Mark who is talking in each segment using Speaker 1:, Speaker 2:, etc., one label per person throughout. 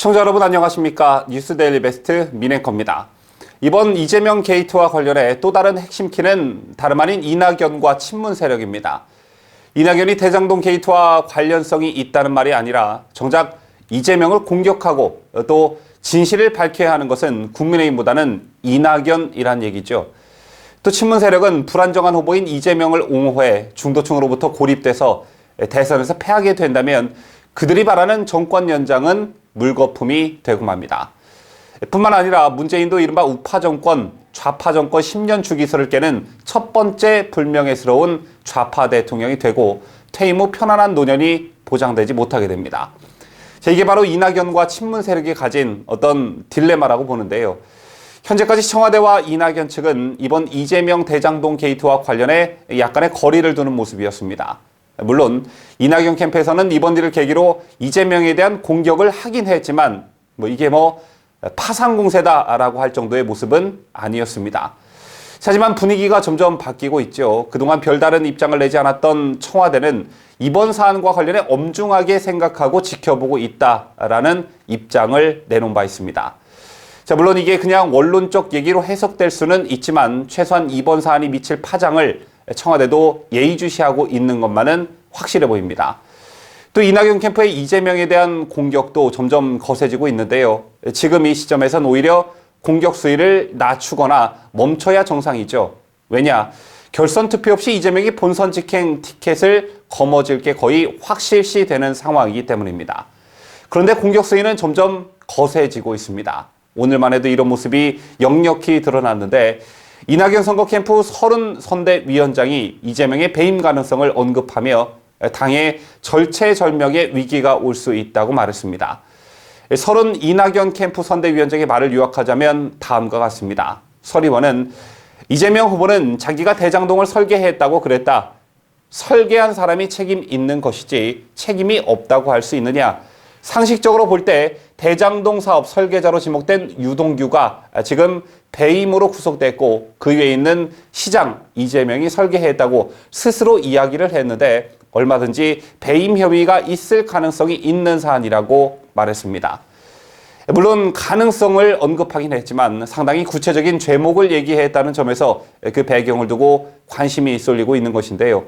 Speaker 1: 시청자 여러분 안녕하십니까 뉴스 데일리 베스트 민앵커입니다. 이번 이재명 게이트와 관련해 또 다른 핵심 키는 다름 아닌 이낙연과 친문 세력입니다. 이낙연이 대장동 게이트와 관련성이 있다는 말이 아니라 정작 이재명을 공격하고 또 진실을 밝혀야 하는 것은 국민의힘보다는 이낙연이란 얘기죠. 또 친문 세력은 불안정한 후보인 이재명을 옹호해 중도층으로부터 고립돼서 대선에서 패하게 된다면 그들이 바라는 정권 연장은 물거품이 되고 맙니다. 뿐만 아니라 문재인도 이른바 우파 정권, 좌파 정권 10년 주기설을 깨는 첫 번째 불명예스러운 좌파 대통령이 되고 퇴임 후 편안한 노년이 보장되지 못하게 됩니다. 자, 이게 바로 이낙연과 친문 세력이 가진 어떤 딜레마라고 보는데요. 현재까지 청와대와 이낙연 측은 이번 이재명 대장동 게이트와 관련해 약간의 거리를 두는 모습이었습니다. 물론 이낙연 캠프에서는 이번 일을 계기로 이재명에 대한 공격을 하긴 했지만 뭐 이게 뭐 파상 공세다라고 할 정도의 모습은 아니었습니다. 하지만 분위기가 점점 바뀌고 있죠. 그동안 별다른 입장을 내지 않았던 청와대는 이번 사안과 관련해 엄중하게 생각하고 지켜보고 있다라는 입장을 내놓은 바 있습니다. 자, 물론 이게 그냥 원론적 얘기로 해석될 수는 있지만 최소한 이번 사안이 미칠 파장을 청와대도 예의주시하고 있는 것만은 확실해 보입니다. 또 이낙연 캠프의 이재명에 대한 공격도 점점 거세지고 있는데요. 지금 이 시점에선 오히려 공격 수위를 낮추거나 멈춰야 정상이죠. 왜냐? 결선 투표 없이 이재명이 본선 직행 티켓을 거머쥘 게 거의 확실시 되는 상황이기 때문입니다. 그런데 공격 수위는 점점 거세지고 있습니다. 오늘만 해도 이런 모습이 역력히 드러났는데 이낙연 선거 캠프 서른 선대위원장이 이재명의 배임 가능성을 언급하며 당의 절체절명의 위기가 올 수 있다고 말했습니다. 서른 이낙연 캠프 선대위원장의 말을 요약하자면 다음과 같습니다. 설 의원은 이재명 후보는 자기가 대장동을 설계했다고 그랬다. 설계한 사람이 책임 있는 것이지 책임이 없다고 할 수 있느냐. 상식적으로 볼 때 대장동 사업 설계자로 지목된 유동규가 지금 배임으로 구속됐고 그 위에 있는 시장 이재명이 설계했다고 스스로 이야기를 했는데 얼마든지 배임 혐의가 있을 가능성이 있는 사안이라고 말했습니다. 물론 가능성을 언급하긴 했지만 상당히 구체적인 죄목을 얘기했다는 점에서 그 배경을 두고 관심이 쏠리고 있는 것인데요.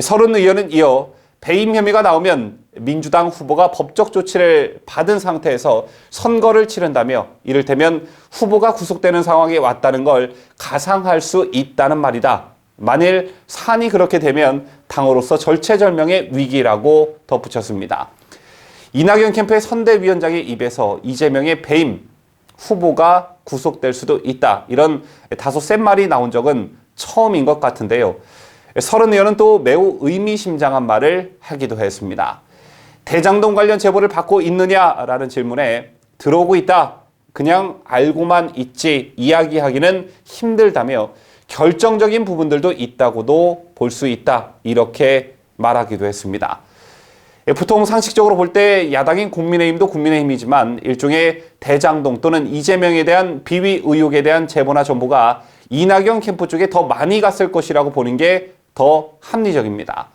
Speaker 1: 서른 의원은 이어 배임 혐의가 나오면 민주당 후보가 법적 조치를 받은 상태에서 선거를 치른다며 이를테면 후보가 구속되는 상황에 왔다는 걸 가상할 수 있다는 말이다. 만일 산이 그렇게 되면 당으로서 절체절명의 위기라고 덧붙였습니다. 이낙연 캠프의 선대위원장의 입에서 이재명의 배임 후보가 구속될 수도 있다. 이런 다소 센 말이 나온 적은 처음인 것 같은데요. 서른 의원은 또 매우 의미심장한 말을 하기도 했습니다. 대장동 관련 제보를 받고 있느냐라는 질문에 들어오고 있다. 그냥 알고만 있지 이야기하기는 힘들다며 결정적인 부분들도 있다고도 볼 수 있다. 이렇게 말하기도 했습니다. 보통 상식적으로 볼 때 야당인 국민의힘도 국민의힘이지만 일종의 대장동 또는 이재명에 대한 비위 의혹에 대한 제보나 정보가 이낙연 캠프 쪽에 더 많이 갔을 것이라고 보는 게 더 합리적입니다.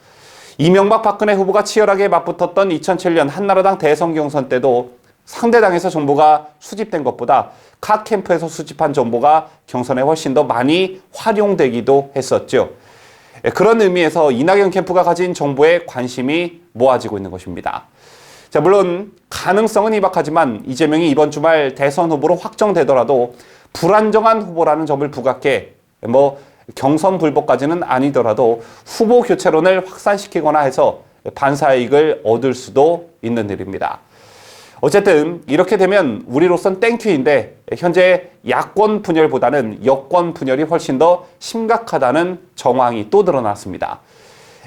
Speaker 1: 이명박 박근혜 후보가 치열하게 맞붙었던 2007년 한나라당 대선 경선 때도 상대당에서 정보가 수집된 것보다 각 캠프에서 수집한 정보가 경선에 훨씬 더 많이 활용되기도 했었죠. 그런 의미에서 이낙연 캠프가 가진 정보에 관심이 모아지고 있는 것입니다. 자, 물론 가능성은 희박하지만 이재명이 이번 주말 대선 후보로 확정되더라도 불안정한 후보라는 점을 부각해 뭐 경선 불복까지는 아니더라도 후보 교체론을 확산시키거나 해서 반사이익을 얻을 수도 있는 일입니다. 어쨌든 이렇게 되면 우리로선 땡큐인데 현재 야권 분열보다는 여권 분열이 훨씬 더 심각하다는 정황이 또 드러났습니다.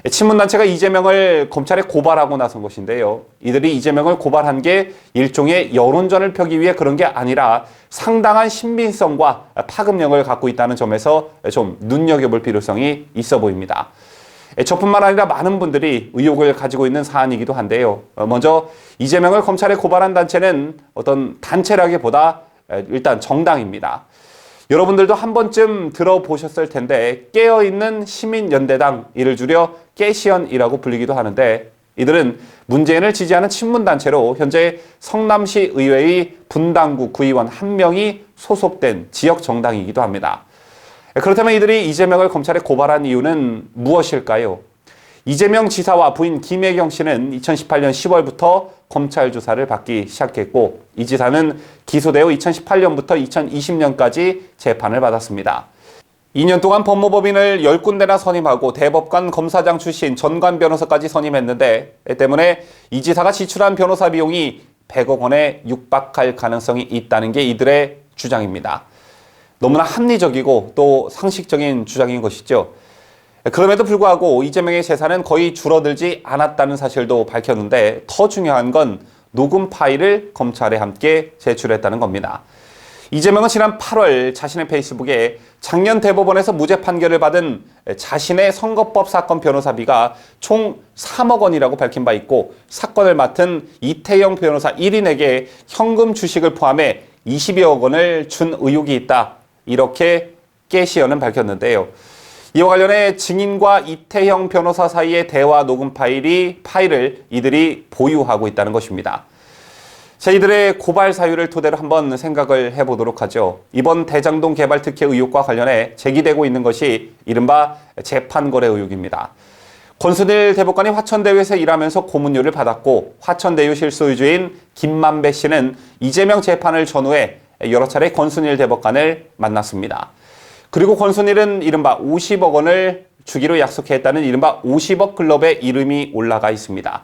Speaker 1: 친문단체가 이재명을 검찰에 고발하고 나선 것인데요. 이들이 이재명을 고발한 게 일종의 여론전을 펴기 위해 그런 게 아니라 상당한 신빙성과 파급력을 갖고 있다는 점에서 좀 눈여겨볼 필요성이 있어 보입니다. 저뿐만 아니라 많은 분들이 의혹을 가지고 있는 사안이기도 한데요. 먼저 이재명을 검찰에 고발한 단체는 어떤 단체라기보다 일단 정당입니다. 여러분들도 한 번쯤 들어보셨을 텐데 깨어있는 시민연대당 이를 줄여 깨시연이라고 불리기도 하는데 이들은 문재인을 지지하는 친문단체로 현재 성남시 의회의 분당구 구의원 한 명이 소속된 지역 정당이기도 합니다. 그렇다면 이들이 이재명을 검찰에 고발한 이유는 무엇일까요? 이재명 지사와 부인 김혜경 씨는 2018년 10월부터 검찰 조사를 받기 시작했고 이 지사는 기소되어 2018년부터 2020년까지 재판을 받았습니다. 2년 동안 법무법인을 10군데나 선임하고 대법관 검사장 출신 전관 변호사까지 선임했는데 이 때문에 이 지사가 지출한 변호사 비용이 100억 원에 육박할 가능성이 있다는 게 이들의 주장입니다. 너무나 합리적이고 또 상식적인 주장인 것이죠. 그럼에도 불구하고 이재명의 재산은 거의 줄어들지 않았다는 사실도 밝혔는데 더 중요한 건 녹음 파일을 검찰에 함께 제출했다는 겁니다. 이재명은 지난 8월 자신의 페이스북에 작년 대법원에서 무죄 판결을 받은 자신의 선거법 사건 변호사비가 총 3억 원이라고 밝힌 바 있고 사건을 맡은 이태영 변호사 1인에게 현금 주식을 포함해 20여억 원을 준 의혹이 있다. 이렇게 깨시연은 밝혔는데요. 이와 관련해 증인과 이태형 변호사 사이의 대화 녹음 파일이 파일을 이들이 보유하고 있다는 것입니다. 자, 이들의 고발 사유를 토대로 한번 생각을 해보도록 하죠. 이번 대장동 개발 특혜 의혹과 관련해 제기되고 있는 것이 이른바 재판거래 의혹입니다. 권순일 대법관이 화천대유에서 일하면서 고문료를 받았고 화천대유 실소유주인 김만배 씨는 이재명 재판을 전후해 여러 차례 권순일 대법관을 만났습니다. 그리고 권순일은 이른바 50억 원을 주기로 약속했다는 이른바 50억 클럽의 이름이 올라가 있습니다.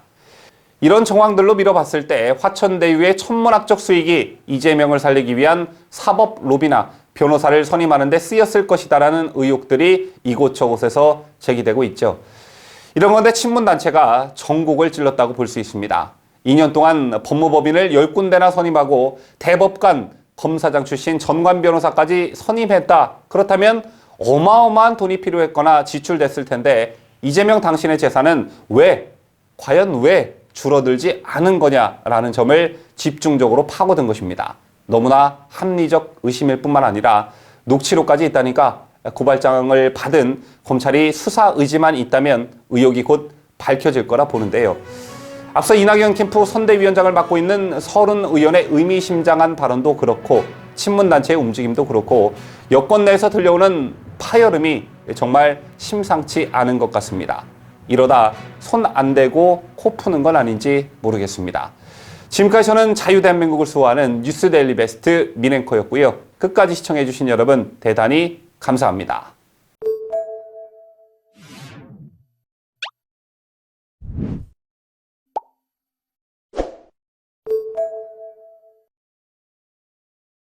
Speaker 1: 이런 정황들로 밀어봤을 때 화천대유의 천문학적 수익이 이재명을 살리기 위한 사법 로비나 변호사를 선임하는 데 쓰였을 것이다라는 의혹들이 이곳저곳에서 제기되고 있죠. 이런 건데 친문단체가 전국을 찔렀다고 볼 수 있습니다. 2년 동안 법무법인을 10군데나 선임하고 대법관, 검사장 출신 전관 변호사까지 선임했다. 그렇다면 어마어마한 돈이 필요했거나 지출됐을 텐데 이재명 당신의 재산은 왜, 과연 왜 줄어들지 않은 거냐라는 점을 집중적으로 파고든 것입니다. 너무나 합리적 의심일 뿐만 아니라 녹취록까지 있다니까 고발장을 받은 검찰이 수사 의지만 있다면 의혹이 곧 밝혀질 거라 보는데요. 앞서 이낙연 캠프 선대위원장을 맡고 있는 서른 의원의 의미심장한 발언도 그렇고 친문단체의 움직임도 그렇고 여권 내에서 들려오는 파열음이 정말 심상치 않은 것 같습니다. 이러다 손 안 대고 코 푸는 건 아닌지 모르겠습니다. 지금까지 저는 자유대한민국을 수호하는 뉴스데일리 베스트 민앵커였고요. 끝까지 시청해주신 여러분 대단히 감사합니다.